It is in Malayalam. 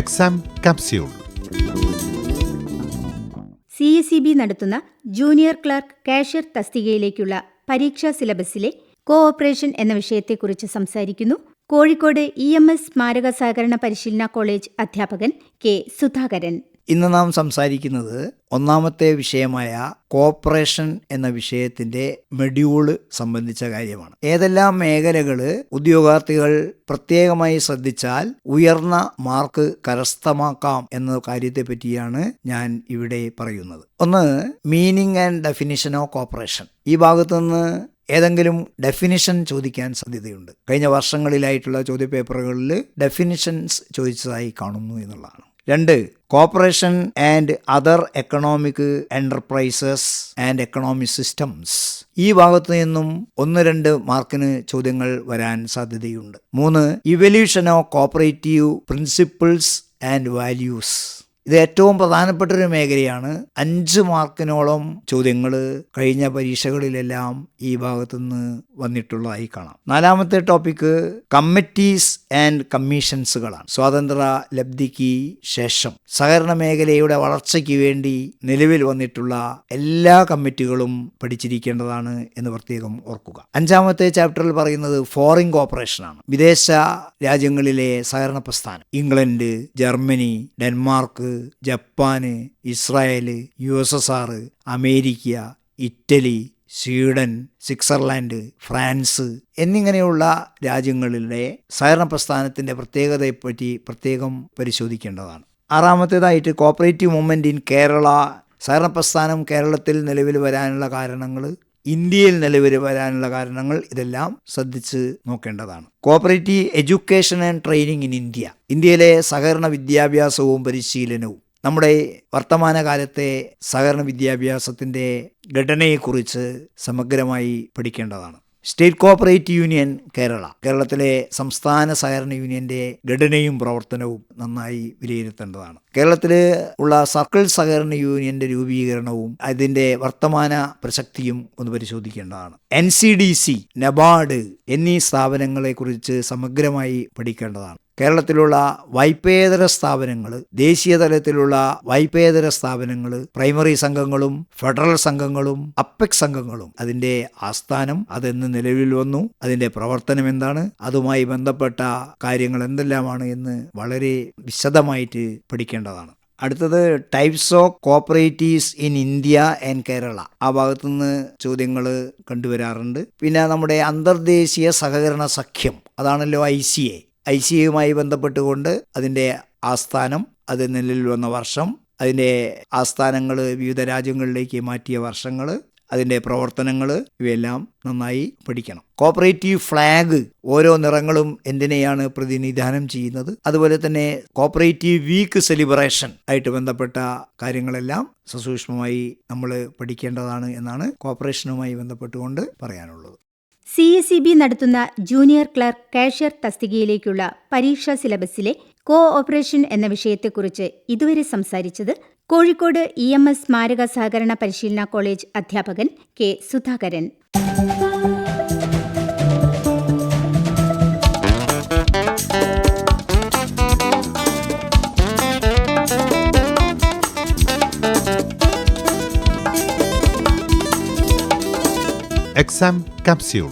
Exam capsule C S E B നടത്തുന്ന ജൂനിയർ ക്ലർക്ക് കാഷ്യർ തസ്തികയിലേക്കുള്ള പരീക്ഷാ സിലബസിലെ കോഓപ്പറേഷൻ എന്ന വിഷയത്തെക്കുറിച്ച് സംസാരിക്കുന്നു. കോഴിക്കോട് ഇ എം എസ് സ്മാരക സഹകരണ പരിശീലന കോളേജ് അധ്യാപകൻ കെ സുധാകരൻ. ഇന്ന് നാം സംസാരിക്കുന്നത് ഒന്നാമത്തെ വിഷയമായ കോപ്പറേഷൻ എന്ന വിഷയത്തിന്റെ മെഡ്യൂൾ സംബന്ധിച്ച കാര്യമാണ്. ഏതെല്ലാം മേഖലകൾ ഉദ്യോഗാർത്ഥികൾ പ്രത്യേകമായി ശ്രദ്ധിച്ചാൽ ഉയർന്ന മാർക്ക് കരസ്ഥമാക്കാം എന്ന കാര്യത്തെ പറ്റിയാണ് ഞാൻ ഇവിടെ പറയുന്നത്. ഒന്ന് meaning and definition of cooperation. ഈ ഭാഗത്തുനിന്ന് ഏതെങ്കിലും ഡെഫിനിഷൻ ചോദിക്കാൻ സാധ്യതയുണ്ട്. കഴിഞ്ഞ വർഷങ്ങളിലായിട്ടുള്ള ചോദ്യപേപ്പറുകളിൽ ഡെഫിനിഷൻസ് ചോദിച്ചതായി കാണുന്നു എന്നുള്ളതാണ്. രണ്ട് cooperation and other economic enterprises and economic systems ഈ ഭാഗത്തു നിന്നും ഒന്ന് രണ്ട് മാർക്കിന് ചോദ്യങ്ങൾ വരാൻ സാധ്യതയുണ്ട്. മൂന്ന് evolution of cooperative principles and values ഇത് ഏറ്റവും പ്രധാനപ്പെട്ട ഒരു മേഖലയാണ്. അഞ്ച് മാർക്കിനോളം ചോദ്യങ്ങൾ കഴിഞ്ഞ പരീക്ഷകളിലെല്ലാം ഈ ഭാഗത്തുനിന്ന് വന്നിട്ടുള്ളതായി കാണാം. നാലാമത്തെ ടോപ്പിക്ക് കമ്മിറ്റീസ് ആൻഡ് കമ്മീഷൻസുകളാണ്. സ്വാതന്ത്ര്യ ലബ്ധിക്ക് ശേഷം സഹകരണ മേഖലയുടെ വളർച്ചയ്ക്ക് വേണ്ടി നിലവിൽ വന്നിട്ടുള്ള എല്ലാ കമ്മിറ്റികളും പഠിച്ചിരിക്കേണ്ടതാണ് എന്ന് പ്രത്യേകം ഓർക്കുക. അഞ്ചാമത്തെ ചാപ്റ്ററിൽ പറയുന്നത് ഫോറിൻ കോപ്പറേഷനാണ് വിദേശ രാജ്യങ്ങളിലെ സഹകരണ പ്രസ്ഥാനം. England Germany Denmark Japan Israel U S S R America Italy Sweden Switzerland France എന്നിങ്ങനെയുള്ള രാജ്യങ്ങളിലെ സഹകരണ പ്രസ്ഥാനത്തിന്റെ പ്രത്യേകതയെപ്പറ്റി പ്രത്യേകം പരിശോധിക്കേണ്ടതാണ്. ആറാമത്തേതായിട്ട് കോപ്പറേറ്റീവ് മൂവ്മെന്റ് ഇൻ കേരള സഹകരണ പ്രസ്ഥാനം കേരളത്തിൽ നിലവിൽ വരാനുള്ള കാരണങ്ങൾ ഇന്ത്യയിൽ നിലവിൽ വരാനുള്ള കാരണങ്ങൾ ഇതെല്ലാം ശ്രദ്ധിച്ച് നോക്കേണ്ടതാണ്. Cooperative education and training in India ഇന്ത്യയിലെ സഹകരണ വിദ്യാഭ്യാസവും പരിശീലനവും നമ്മുടെ വർത്തമാനകാലത്തെ സഹകരണ വിദ്യാഭ്യാസത്തിന്റെ ഘടനയെക്കുറിച്ച് സമഗ്രമായി പഠിക്കേണ്ടതാണ്. State cooperative union Kerala. കേരളത്തിലെ സംസ്ഥാന സഹകരണ യൂണിയന്റെ ഘടനയും പ്രവർത്തനവും നന്നായി വിലയിരുത്തേണ്ടതാണ്. കേരളത്തിൽ ഉള്ള സർക്കിൾ സഹകരണ യൂണിയന്റെ രൂപീകരണവും അതിന്റെ വർത്തമാന പ്രസക്തിയും ഒന്ന് പരിശോധിക്കേണ്ടതാണ്. N C D C NABARD എന്നീ സ്ഥാപനങ്ങളെക്കുറിച്ച് സമഗ്രമായി പഠിക്കേണ്ടതാണ്. കേരളത്തിലുള്ള വായ്പേതര സ്ഥാപനങ്ങൾ ദേശീയ തലത്തിലുള്ള വായ്പേതര സ്ഥാപനങ്ങൾ പ്രൈമറി സംഘങ്ങളും ഫെഡറൽ സംഘങ്ങളും അപ്പെക് സംഘങ്ങളും. അതിന്റെ ആസ്ഥാനം അതെന്ന് നിലവിൽ വന്നു. അതിന്റെ പ്രവർത്തനം എന്താണ്? അതുമായി ബന്ധപ്പെട്ട കാര്യങ്ങൾ എന്തെല്ലാമാണ് എന്ന് വളരെ വിശദമായിട്ട് പഠിക്കേണ്ടതാണ്. അടുത്തത് types of cooperatives in India and Kerala. ആ ഭാഗത്തുനിന്ന് ചോദ്യങ്ങൾ കണ്ടുവരാറുണ്ട്. പിന്നെ നമ്മുടെ അന്തർദേശീയ സഹകരണ സഖ്യം. അതാണല്ലോ I C A. I C യുമായി ബന്ധപ്പെട്ടുകൊണ്ട് അതിന്റെ ആസ്ഥാനം അത് നിലവിൽ വന്ന വർഷം അതിന്റെ ആസ്ഥാനങ്ങൾ വിവിധ രാജ്യങ്ങളിലേക്ക് മാറ്റിയ വർഷങ്ങൾ അതിന്റെ പ്രവർത്തനങ്ങൾ ഇവയെല്ലാം നന്നായി പഠിക്കണം. കോപ്പറേറ്റീവ് ഫ്ലാഗ് ഓരോ നിറങ്ങളും എന്തിനെയാണ് പ്രതിനിധാനം ചെയ്യുന്നത്? അതുപോലെ തന്നെ കോപ്പറേറ്റീവ് വീക്ക് സെലിബ്രേഷൻ ആയിട്ട് ബന്ധപ്പെട്ട കാര്യങ്ങളെല്ലാം സസൂക്ഷ്മമായി നമ്മൾ പഠിക്കേണ്ടതാണ് എന്നാണ് കോപ്പറേഷനുമായി ബന്ധപ്പെട്ടുകൊണ്ട് പറയാനുള്ളത്. സി എസ് ഇ ബി നടത്തുന്ന ജൂനിയർ ക്ലർക്ക് കാഷ്യർ തസ്തികയിലേക്കുള്ള പരീക്ഷാ സിലബസിലെ കോ ഓപ്പറേഷൻ എന്ന വിഷയത്തെക്കുറിച്ച് ഇതുവരെ സംസാരിച്ചത് കോഴിക്കോട് ഇ എം എസ് സ്മാരക സഹകരണ പരിശീലന കോളേജ് അധ്യാപകൻ കെ സുധാകരൻ. Exam capsule